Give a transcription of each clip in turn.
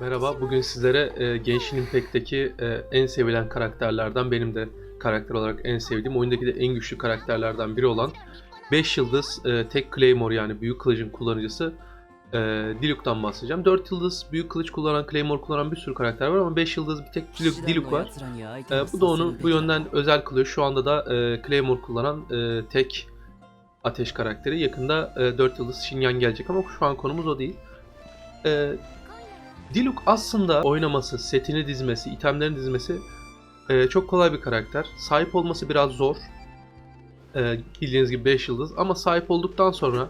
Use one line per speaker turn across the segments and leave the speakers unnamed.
Merhaba, bugün sizlere e, Genshin Impact'teki e, en sevilen karakterlerden, benim de karakter olarak en sevdiğim, oyundaki de en güçlü karakterlerden biri olan 5 yıldız e, tek Claymore yani büyük kılıcın kullanıcısı e, Diluc'tan bahsedeceğim. 4 yıldız büyük kılıç kullanan, Claymore kullanan bir sürü karakter var ama 5 yıldız bir tek Diluc, Diluc var. E, bu da onu bu yönden özel kılıyor. Şu anda da e, Claymore kullanan e, tek ateş karakteri. Yakında e, 4 yıldız Shinyan gelecek ama şu an konumuz o değil. E, Diluc aslında oynaması, setini dizmesi, itemlerini dizmesi e, çok kolay bir karakter. Sahip olması biraz zor. E, bildiğiniz gibi 5 yıldız ama sahip olduktan sonra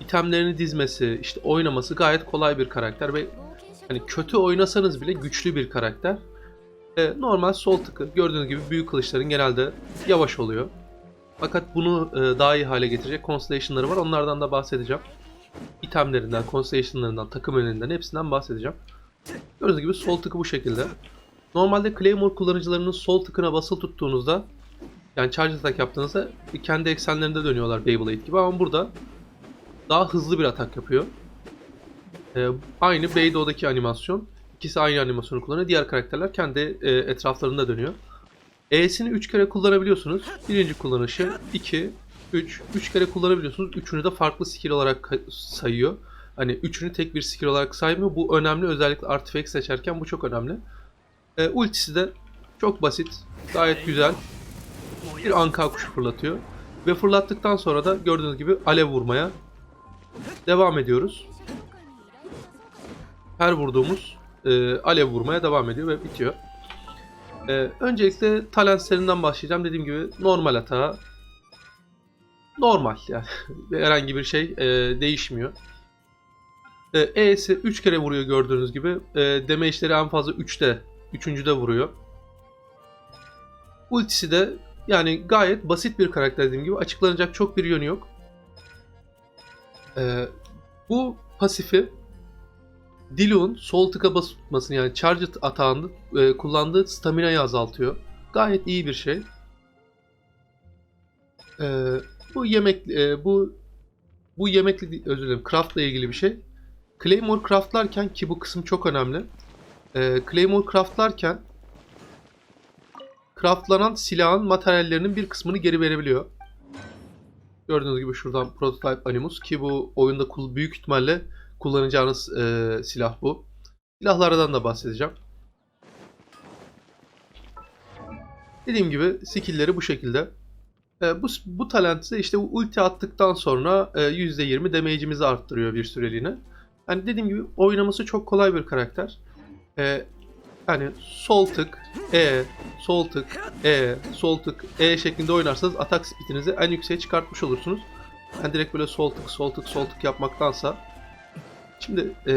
itemlerini dizmesi, işte oynaması gayet kolay bir karakter ve hani kötü oynasanız bile güçlü bir karakter. E, normal sol tıkı gördüğünüz gibi büyük kılıçların genelde yavaş oluyor. Fakat bunu e, daha iyi hale getirecek constellation'ları var. Onlardan da bahsedeceğim. İtemlerinden, constellation'larından, takım önünden hepsinden bahsedeceğim. Gördüğünüz gibi sol tıkı bu şekilde. Normalde Claymore kullanıcılarının sol tıkına basılı tuttuğunuzda yani charge attack yaptığınızda kendi eksenlerinde dönüyorlar Beyblade gibi ama burada daha hızlı bir atak yapıyor. Ee, aynı Beydo'daki animasyon. İkisi aynı animasyonu kullanıyor. Diğer karakterler kendi e, etraflarında dönüyor. E'sini 3 kere kullanabiliyorsunuz. Birinci kullanışı 2, 3. 3 kere kullanabiliyorsunuz. Üçünü de farklı skill olarak sayıyor. Hani üçünü tek bir skill olarak saymıyor. Bu önemli. Özellikle artifact seçerken bu çok önemli. Ee, ultisi de çok basit. Gayet güzel. Bir anka kuşu fırlatıyor. Ve fırlattıktan sonra da gördüğünüz gibi alev vurmaya devam ediyoruz. Her vurduğumuz e, alev vurmaya devam ediyor ve bitiyor. Ee, öncelikle talentlerinden başlayacağım. Dediğim gibi normal hata. Normal yani. Herhangi bir şey e, değişmiyor. E, E'si 3 kere vuruyor gördüğünüz gibi. E, damage'leri en fazla 3'te. 3. vuruyor. Ultisi de yani gayet basit bir karakter dediğim gibi. Açıklanacak çok bir yönü yok. E, bu pasifi Dilu'nun sol tıka basıp tutmasını yani charge atağında e, kullandığı stamina'yı azaltıyor. Gayet iyi bir şey. E, bu yemek e, bu bu yemekli özür dilerim craftla ilgili bir şey. Claymore craftlarken ki bu kısım çok önemli. E, Claymore craftlarken craftlanan silahın materyallerinin bir kısmını geri verebiliyor. Gördüğünüz gibi şuradan prototype animus ki bu oyunda büyük ihtimalle kullanacağınız e, silah bu. Silahlardan da bahsedeceğim. Dediğim gibi skill'leri bu şekilde. E, bu, bu talent ise işte ulti attıktan sonra e, %20 damage'imizi arttırıyor bir süreliğine. Yani dediğim gibi oynaması çok kolay bir karakter. E, yani sol tık, E, sol tık, E, sol tık, E şeklinde oynarsanız atak speed'inizi en yükseğe çıkartmış olursunuz. Yani direkt böyle sol tık, sol tık, sol tık yapmaktansa. Şimdi e,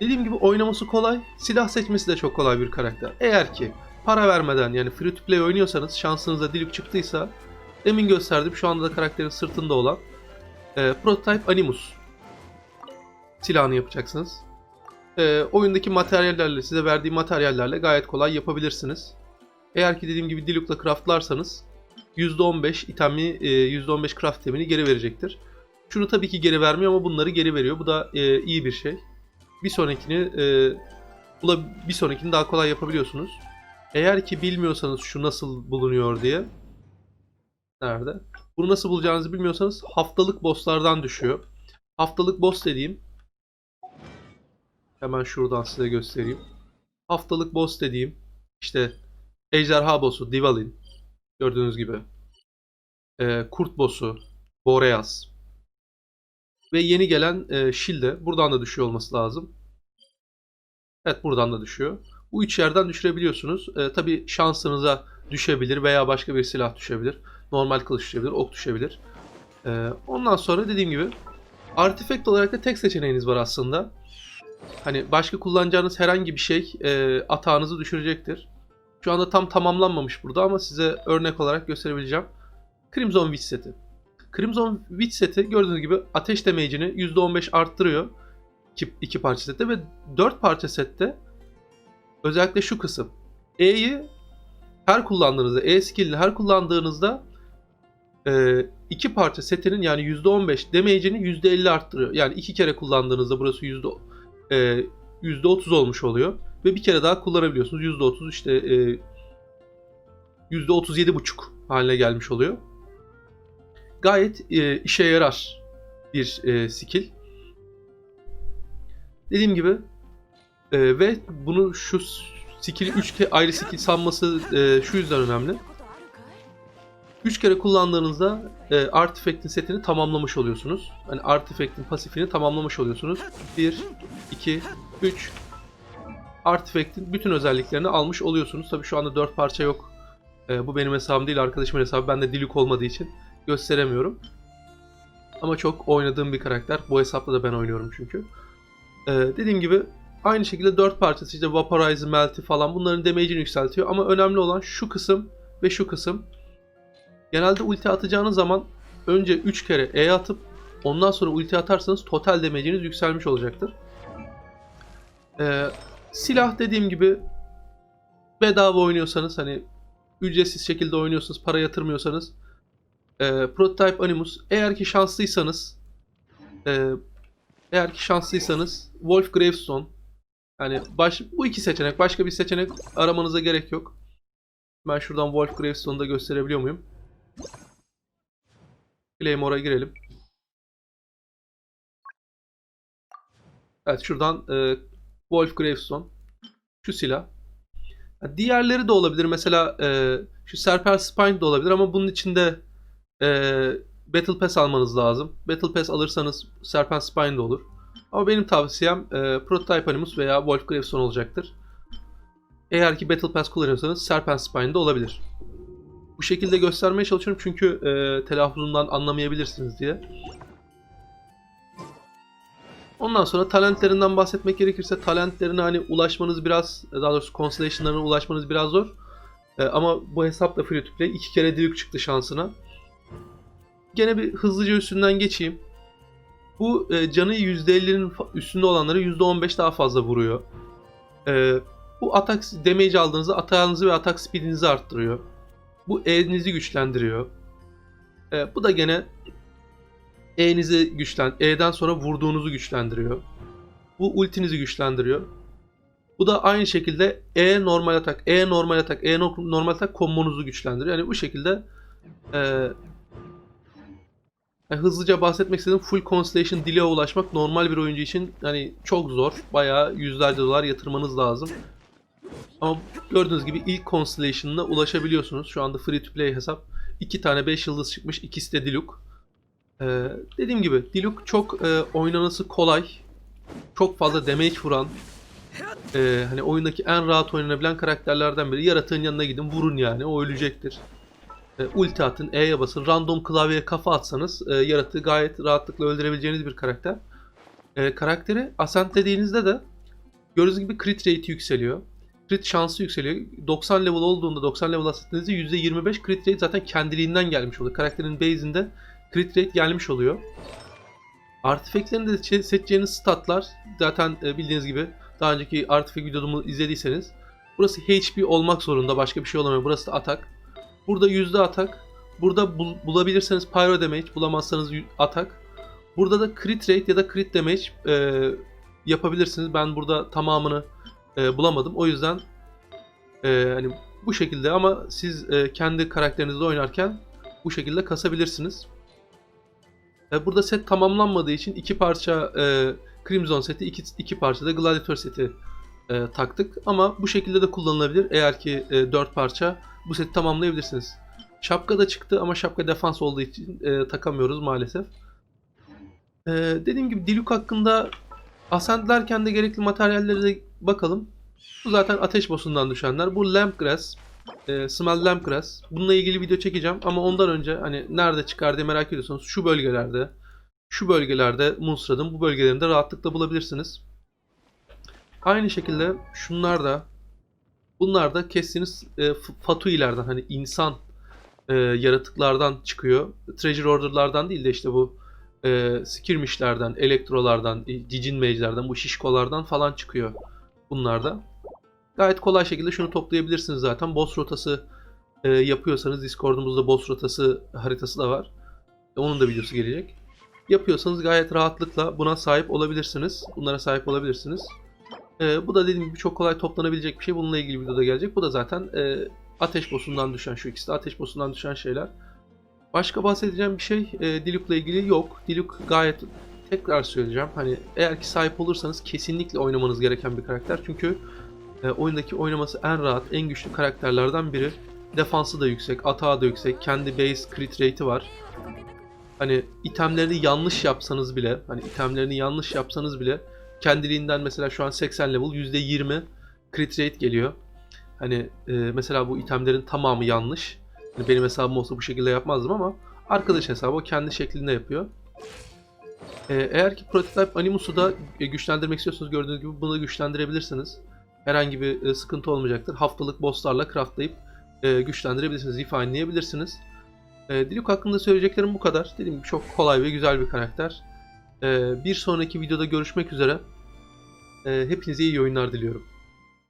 dediğim gibi oynaması kolay, silah seçmesi de çok kolay bir karakter. Eğer ki para vermeden yani free to play oynuyorsanız şansınıza Diluc çıktıysa demin gösterdim şu anda da karakterin sırtında olan e, Prototype Animus silahını yapacaksınız. E, oyundaki materyallerle size verdiği materyallerle gayet kolay yapabilirsiniz. Eğer ki dediğim gibi Diluc'la craftlarsanız %15 itemi, e, %15 craft itemini geri verecektir. Şunu tabii ki geri vermiyor ama bunları geri veriyor. Bu da e, iyi bir şey. Bir sonrakini e, bir sonrakini daha kolay yapabiliyorsunuz. Eğer ki bilmiyorsanız şu nasıl bulunuyor diye. Nerede? Bunu nasıl bulacağınızı bilmiyorsanız haftalık bosslardan düşüyor. Haftalık boss dediğim hemen şuradan size göstereyim. Haftalık boss dediğim işte ejderha boss'u Divalin gördüğünüz gibi. Ee, kurt boss'u Boreas ve yeni gelen e, Shield'e buradan da düşüyor olması lazım. Evet buradan da düşüyor. Bu üç yerden düşürebiliyorsunuz. E, Tabi şansınıza düşebilir veya başka bir silah düşebilir. Normal kılıç düşebilir, ok düşebilir. E, ondan sonra dediğim gibi artifact olarak da tek seçeneğiniz var aslında. Hani başka kullanacağınız herhangi bir şey e, atağınızı düşürecektir. Şu anda tam tamamlanmamış burada ama size örnek olarak gösterebileceğim. Crimson Witch seti. Crimson Witch seti gördüğünüz gibi ateş damage'ini %15 arttırıyor. İki, iki parça sette ve 4 parça sette özellikle şu kısım. E'yi her kullandığınızda, E skill'ini her kullandığınızda e, iki parça setinin yani %15 damage'ini %50 arttırıyor. Yani iki kere kullandığınızda burası e, %30 olmuş oluyor. Ve bir kere daha kullanabiliyorsunuz. %30 işte e, %37,5 haline gelmiş oluyor. Gayet e, işe yarar bir e, skill. Dediğim gibi e, ve bunu şu skill'i 3 kere ayrı skill sanması e, şu yüzden önemli. 3 kere kullandığınızda e, artifact'in setini tamamlamış oluyorsunuz. Hani artifact'in pasifini tamamlamış oluyorsunuz. 1, 2, 3 artifact'in bütün özelliklerini almış oluyorsunuz. Tabi şu anda 4 parça yok. E, bu benim hesabım değil arkadaşımın hesabı. Bende Diluc olmadığı için gösteremiyorum. Ama çok oynadığım bir karakter. Bu hesapla da ben oynuyorum çünkü. E, dediğim gibi aynı şekilde 4 parçası işte Vaporize, Melt'i falan bunların damage'ini yükseltiyor. Ama önemli olan şu kısım ve şu kısım. Genelde ulti atacağınız zaman önce 3 kere E atıp ondan sonra ulti atarsanız total damage'iniz yükselmiş olacaktır. Ee, silah dediğim gibi bedava oynuyorsanız hani ücretsiz şekilde oynuyorsanız para yatırmıyorsanız e, Prototype Animus eğer ki şanslıysanız e, eğer ki şanslıysanız Wolf Gravestone yani baş, bu iki seçenek başka bir seçenek aramanıza gerek yok. Ben şuradan Wolf Gravestone'u da gösterebiliyor muyum? Claymore'a girelim. Evet şuradan e, Wolf Gravestone. Şu silah. Diğerleri de olabilir. Mesela e, şu Serpent Spine de olabilir ama bunun içinde e, Battle Pass almanız lazım. Battle Pass alırsanız Serpent Spine de olur. Ama benim tavsiyem e, Prototype Animus veya Wolf Gravestone olacaktır. Eğer ki Battle Pass kullanıyorsanız Serpent Spine de olabilir. Bu şekilde göstermeye çalışıyorum çünkü e, telaffuzundan anlamayabilirsiniz diye. Ondan sonra talentlerinden bahsetmek gerekirse talentlerine hani ulaşmanız biraz daha doğrusu constellation'larına ulaşmanız biraz zor. E, ama bu hesap da free to play. iki kere Diluc çıktı şansına. Gene bir hızlıca üstünden geçeyim. Bu e, canı %50'nin fa- üstünde olanları %15 daha fazla vuruyor. E, bu atak damage aldığınızda atağınızı ve atak speedinizi arttırıyor. Bu E'nizi güçlendiriyor. E, bu da gene E'nizi güçlen E'den sonra vurduğunuzu güçlendiriyor. Bu ultinizi güçlendiriyor. Bu da aynı şekilde E normal atak, E normal atak, E no- normal atak kombonuzu güçlendiriyor. Yani bu şekilde e, yani hızlıca bahsetmek istedim. Full Constellation Deal'e ulaşmak normal bir oyuncu için hani çok zor. Bayağı yüzlerce dolar yatırmanız lazım. Ama gördüğünüz gibi ilk Constellation'ına ulaşabiliyorsunuz. Şu anda free to play hesap. İki tane 5 yıldız çıkmış. İkisi de Diluc. Ee, dediğim gibi Diluc çok e, oynanası kolay. Çok fazla damage vuran. e, hani oyundaki en rahat oynanabilen karakterlerden biri. Yaratığın yanına gidin vurun yani. O ölecektir. E, ulti atın, E'ye basın, random klavyeye kafa atsanız e, yaratığı gayet rahatlıkla öldürebileceğiniz bir karakter. E, karakteri Ascent dediğinizde de gördüğünüz gibi crit rate yükseliyor. Crit şansı yükseliyor. 90 level olduğunda 90 level ascent'inizde %25 crit rate zaten kendiliğinden gelmiş oluyor. Karakterin base'inde crit rate gelmiş oluyor. Artifact'lerinde de çe- seçeceğiniz statlar zaten e, bildiğiniz gibi daha önceki artifact videomu izlediyseniz burası HP olmak zorunda başka bir şey olamıyor. Burası da atak. Burada yüzde atak. Burada bul- bulabilirseniz pyro damage, bulamazsanız atak. Burada da crit rate ya da crit damage e, yapabilirsiniz. Ben burada tamamını e, bulamadım. O yüzden e, hani bu şekilde ama siz e, kendi karakterinizde oynarken bu şekilde kasabilirsiniz. E, burada set tamamlanmadığı için iki parça e, Crimson seti, iki, iki parça da Gladiator seti e, taktık. Ama bu şekilde de kullanılabilir. Eğer ki e, 4 parça bu seti tamamlayabilirsiniz. Şapka da çıktı ama şapka defans olduğu için e, takamıyoruz maalesef. E, dediğim gibi Diluc hakkında ascentlerken de gerekli materyallere de bakalım. Bu zaten ateş bossundan düşenler. Bu Lampgrass, e, Smell Lampgrass. Bununla ilgili video çekeceğim ama ondan önce hani nerede çıkar diye merak ediyorsanız şu bölgelerde, şu bölgelerde Munstrad'ın bu bölgelerinde rahatlıkla bulabilirsiniz. Aynı şekilde şunlar da bunlar da kestiğiniz e, Fatuilerden hani insan e, yaratıklardan çıkıyor. Treasure Order'lardan değil de işte bu e, skirmishlerden, elektrolardan, e, cicin mage'lerden, bu şişkolardan falan çıkıyor bunlar da. Gayet kolay şekilde şunu toplayabilirsiniz zaten. Boss rotası e, yapıyorsanız Discord'umuzda boss rotası haritası da var. E, onun da videosu gelecek. Yapıyorsanız gayet rahatlıkla buna sahip olabilirsiniz. Bunlara sahip olabilirsiniz. E, bu da dediğim gibi çok kolay toplanabilecek bir şey. Bununla ilgili videoda gelecek. Bu da zaten e, ateş boss'undan düşen şu ikisi de ateş boss'undan düşen şeyler. Başka bahsedeceğim bir şey e, Diluc'la ilgili yok. Diluc gayet tekrar söyleyeceğim. Hani eğer ki sahip olursanız kesinlikle oynamanız gereken bir karakter. Çünkü e, oyundaki oynaması en rahat, en güçlü karakterlerden biri. Defansı da yüksek, atağı da yüksek, kendi base crit rate'i var. Hani itemlerini yanlış yapsanız bile, hani itemlerini yanlış yapsanız bile kendiliğinden mesela şu an 80 level %20 crit rate geliyor. Hani e, mesela bu itemlerin tamamı yanlış. Hani benim hesabım olsa bu şekilde yapmazdım ama arkadaş hesabı o kendi şeklinde yapıyor. E, eğer ki Prototype Animus'u da e, güçlendirmek istiyorsanız gördüğünüz gibi bunu güçlendirebilirsiniz. Herhangi bir e, sıkıntı olmayacaktır. Haftalık bosslarla craftlayıp e, güçlendirebilirsiniz, refine'leyebilirsiniz. E, Diluc hakkında söyleyeceklerim bu kadar. Dediğim gibi çok kolay ve güzel bir karakter. Bir sonraki videoda görüşmek üzere. Hepinize iyi oyunlar diliyorum.